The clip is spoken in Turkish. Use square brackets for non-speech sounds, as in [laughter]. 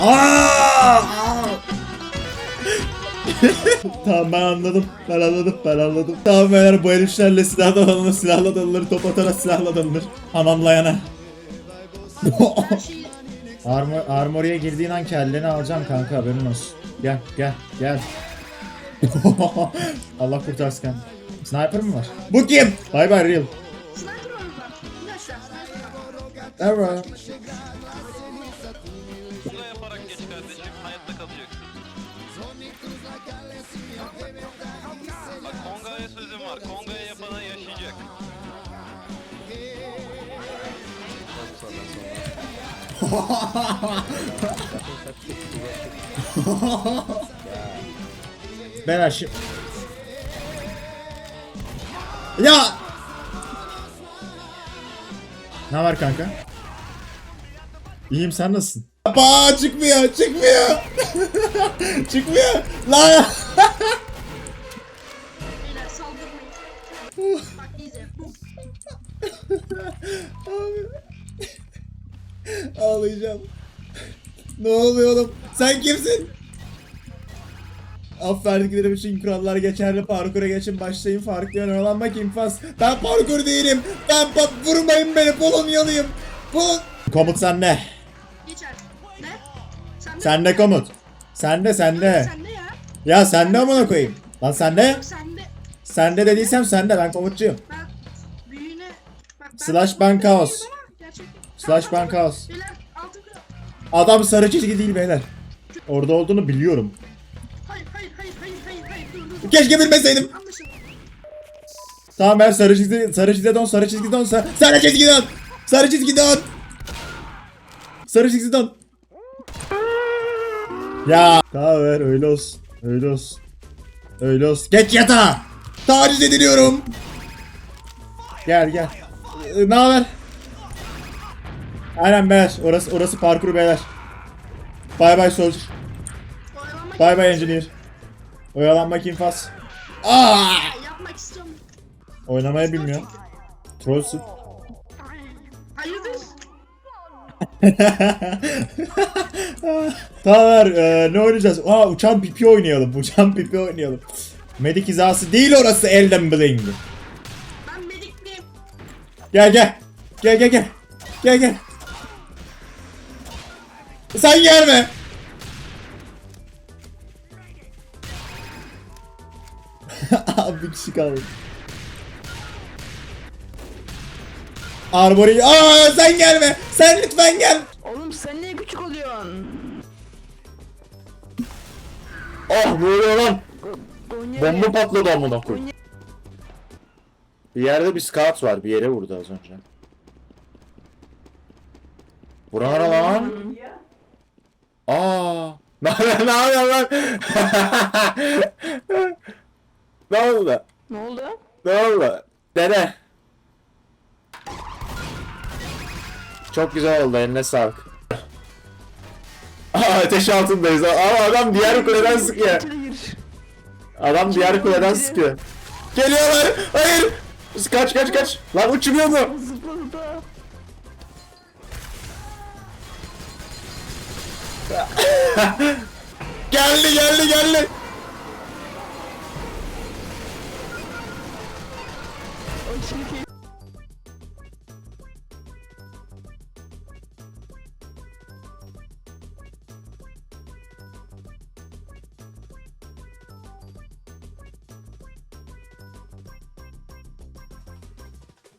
Aa! tamam ben anladım. Ben anladım. Ben anladım. Tamam beyler bu heriflerle silahla dalınır. Silahla dalınır. Top atarak silahla dalınır. Hamamlayana. Her [laughs] Armor, armorya girdiğin an kelleni alacağım kanka haberin olsun. Gel gel gel. [laughs] Allah kurtarsın kanka. Sniper mı var? Bu kim? Bye bye real. sniper. Bak Konga'ya sözüm var. Konga'ya yapana yaşayacak. [laughs] Ben şimdi... Ya! Ne var kanka? İyiyim sen nasılsın? Ba çıkmıyor, çıkmıyor. [laughs] çıkmıyor. La [laughs] Ağlayacağım. ne oluyor oğlum? Sen kimsin? Afferdiklerim için kurallar geçerli. Parkura geçin başlayın. Farklı yöne olan bak infaz. Ben parkur değilim. Ben bak vurmayın beni. Polonyalıyım. Polon... Komut sende. Geçer. Ne? Sen Sende komut. Sende sende. Sende ya. Ya sende amına koyayım. Lan sende. Sende. Sende dediysem sende. Ben komutçuyum. Bak büyüğüne. Bak ben. Slash ban kaos. Gerçekten. Slash Tamam, ban kaos. Beyler altın kral. Adam sarı çizgi değil beyler. Orada olduğunu biliyorum. Hayır hayır. Keşke bilmeseydim. Tamam ben sarı çizgi, sarı çizgi don, sarı çizgi don, sarı, sarı çizgi don, sarı çizgi don. Sarı çizgi don. Ya. Tamam ver öyle olsun, öyle olsun. Öyle olsun. Geç yatağa. Taciz ediliyorum. Gel gel. Ee, ne haber? Aynen beyler. Orası orası parkur beyler. Bye bye soldier. Bye bye engineer. Oyalanmak infaz. Aa! Ya, yapmak istiyorum. Oynamayı bilmiyor. Trollsün. Hayırdır? [laughs] Tamam ver, e, ne oynayacağız? Aa uçan pipi oynayalım. Uçan pipi oynayalım. Medik hizası değil orası Elden Bling. Ben medikliyim. Gel gel. Gel gel gel. Gel gel. Sen gelme. [laughs] Abi bir kişi kaldı. Arbori. Aa sen gelme. Sen lütfen gel. Oğlum sen niye küçük oluyorsun? Oh ne oluyor lan? Gonya Bomba patladı amına koy. Gonya- Bir yerde bir scout var. Bir yere vurdu az önce. Vuran ara lan. Aa. [laughs] Ne yapıyorsun lan? [laughs] ne oldu? Ne oldu? Ne oldu? Dene. Çok güzel oldu eline sağlık. Aa ateş altındayız. Aa adam diğer kuleden sıkıyor. Adam diğer kuleden sıkıyor. Geliyorlar. Hayır. Kaç kaç kaç. Lan uçmuyor mu? [laughs] Geldi geldi geldi. O çirkin.